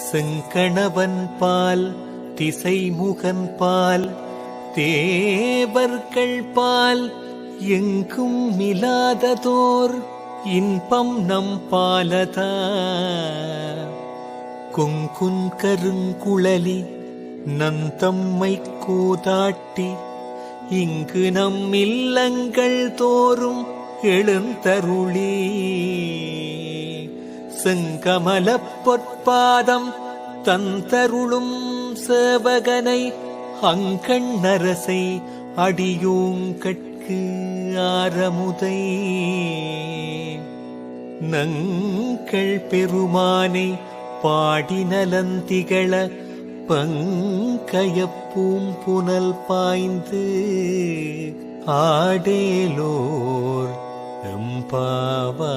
செங்கணவன் பால் திசைமுகன் பால் தேவர்கள் பால் எங்கும் மிலாததோர் இன்பம் நம் பாலதா. கொங்குன் கருங்குழலி நந்தம்மை கூதாட்டி இங்கு நம் இல்லங்கள் தோறும் எழுந்தருளி. செங்கமல பொற்பாதம் தந்தருளும் சேவகனை அங்கண்ணரசை அடியோங்கட்கு ஆரமுதை. நங்கள் பெருமானை பாடி நலந்திகள பங்கயப்பூம் புனல் பாய்ந்து ஆடேலோர் எம்பாவா